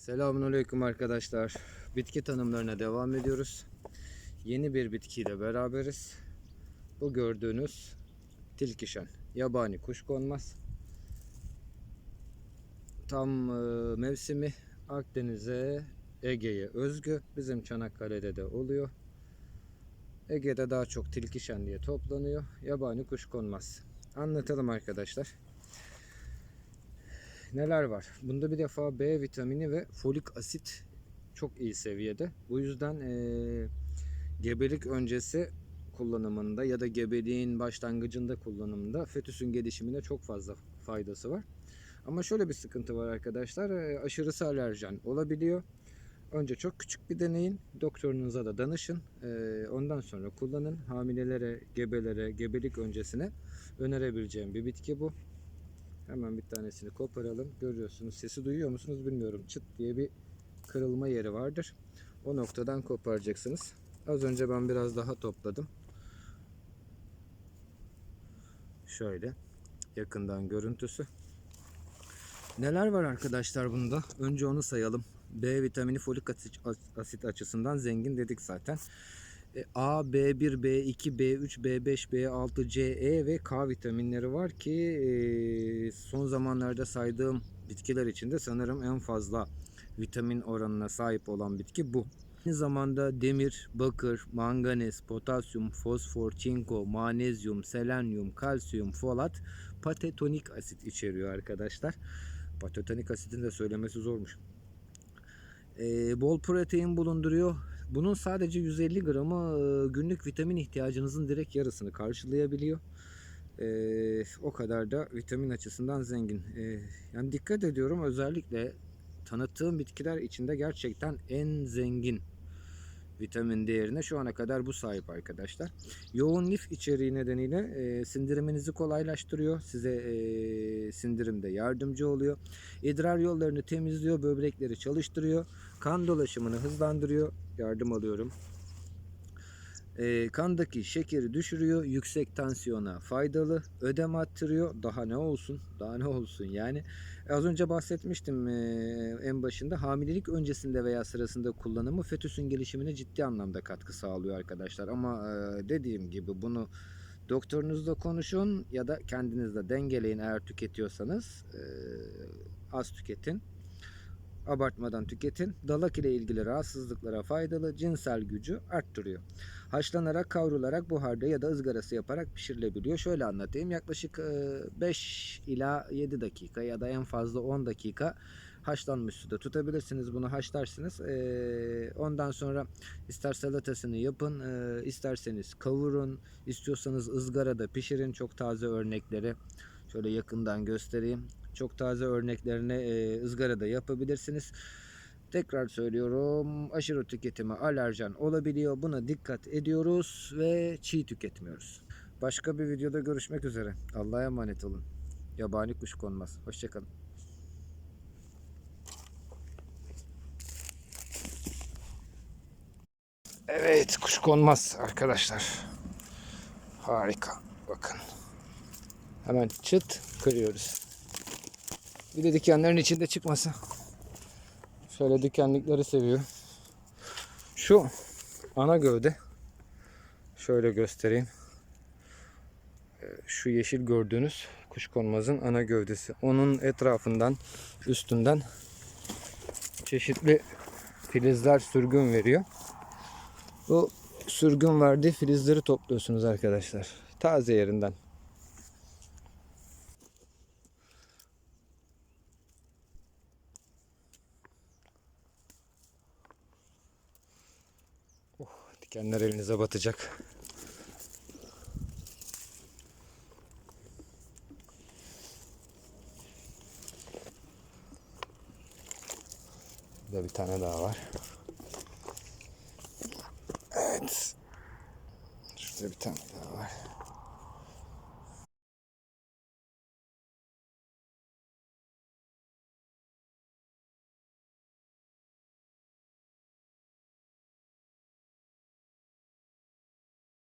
Selamünaleyküm arkadaşlar. Bitki tanımlarına devam ediyoruz. Yeni bir bitkiyle beraberiz. Bu gördüğünüz tilkişen. Yabani kuşkonmaz. Tam e, mevsimi Akdeniz'e, Ege'ye özgü. Bizim Çanakkale'de de oluyor. Ege'de daha çok tilkişen diye toplanıyor. Yabani kuşkonmaz. Anlatalım arkadaşlar neler var? Bunda bir defa B vitamini ve folik asit çok iyi seviyede. Bu yüzden eee, gebelik öncesi kullanımında ya da gebeliğin başlangıcında kullanımında fetüsün gelişimine çok fazla faydası var. Ama şöyle bir sıkıntı var arkadaşlar. eee, aşırısı alerjen olabiliyor. Önce çok küçük bir deneyin. Doktorunuza da danışın. Eee, ondan sonra kullanın. Hamilelere, gebelere, gebelik öncesine önerebileceğim bir bitki bu. Hemen bir tanesini koparalım. Görüyorsunuz. Sesi duyuyor musunuz bilmiyorum. Çıt diye bir kırılma yeri vardır. O noktadan koparacaksınız. Az önce ben biraz daha topladım. Şöyle yakından görüntüsü. Neler var arkadaşlar bunda? Önce onu sayalım. B vitamini folik asit, açısından zengin dedik zaten. E, A, B1, B2, B3, B5, B6, C, E ve K vitaminleri var ki e, son zamanlarda saydığım bitkiler içinde sanırım en fazla vitamin oranına sahip olan bitki bu. Aynı zamanda demir, bakır, manganiz, potasyum, fosfor, çinko, manezyum, selenyum, kalsiyum, folat, patetonik asit içeriyor arkadaşlar. Patetonik asitin de söylemesi zormuş. Ee, bol protein bulunduruyor. Bunun sadece 150 gramı e, günlük vitamin ihtiyacınızın direkt yarısını karşılayabiliyor. Ee, o kadar da vitamin açısından zengin. Ee, yani dikkat ediyorum özellikle tanıttığım bitkiler içinde gerçekten en zengin vitamin değerine şu ana kadar bu sahip arkadaşlar. Yoğun lif içeriği nedeniyle e, sindiriminizi kolaylaştırıyor. Size e, sindirimde yardımcı oluyor. İdrar yollarını temizliyor, böbrekleri çalıştırıyor. Kan dolaşımını hızlandırıyor. Yardım alıyorum. E, kandaki şekeri düşürüyor. Yüksek tansiyona faydalı. Ödem attırıyor. Daha ne olsun? Daha ne olsun yani. Az önce bahsetmiştim e, en başında hamilelik öncesinde veya sırasında kullanımı fetüsün gelişimine ciddi anlamda katkı sağlıyor arkadaşlar. Ama e, dediğim gibi bunu doktorunuzla konuşun ya da kendinizle dengeleyin eğer tüketiyorsanız e, az tüketin. Abartmadan tüketin. Dalak ile ilgili rahatsızlıklara faydalı, cinsel gücü arttırıyor. Haşlanarak, kavrularak, buharda ya da ızgarası yaparak pişirilebiliyor. Şöyle anlatayım. Yaklaşık e, 5 ila 7 dakika ya da en fazla 10 dakika haşlanmış suda tutabilirsiniz. Bunu haşlarsınız. E, ondan sonra ister salatasını yapın, e, isterseniz kavurun, istiyorsanız ızgarada pişirin. Çok taze örnekleri şöyle yakından göstereyim. Çok taze örneklerini e, ızgarada yapabilirsiniz. Tekrar söylüyorum aşırı tüketimi alerjen olabiliyor. Buna dikkat ediyoruz ve çiğ tüketmiyoruz. Başka bir videoda görüşmek üzere. Allah'a emanet olun. Yabani kuş konmaz. Hoşçakalın. Evet kuş konmaz arkadaşlar. Harika. Bakın. Hemen çıt kırıyoruz. Bir de dikenlerin içinde çıkması. Şöyle dikenlikleri seviyor. Şu ana gövde. Şöyle göstereyim. Ee, Şu yeşil gördüğünüz kuşkonmazın ana gövdesi. Onun etrafından, üstünden çeşitli filizler sürgün veriyor. Bu sürgün verdiği filizleri topluyorsunuz arkadaşlar. Taze yerinden. Dikenler elinize batacak. Burada bir tane daha var. Evet. Şurada bir tane daha var.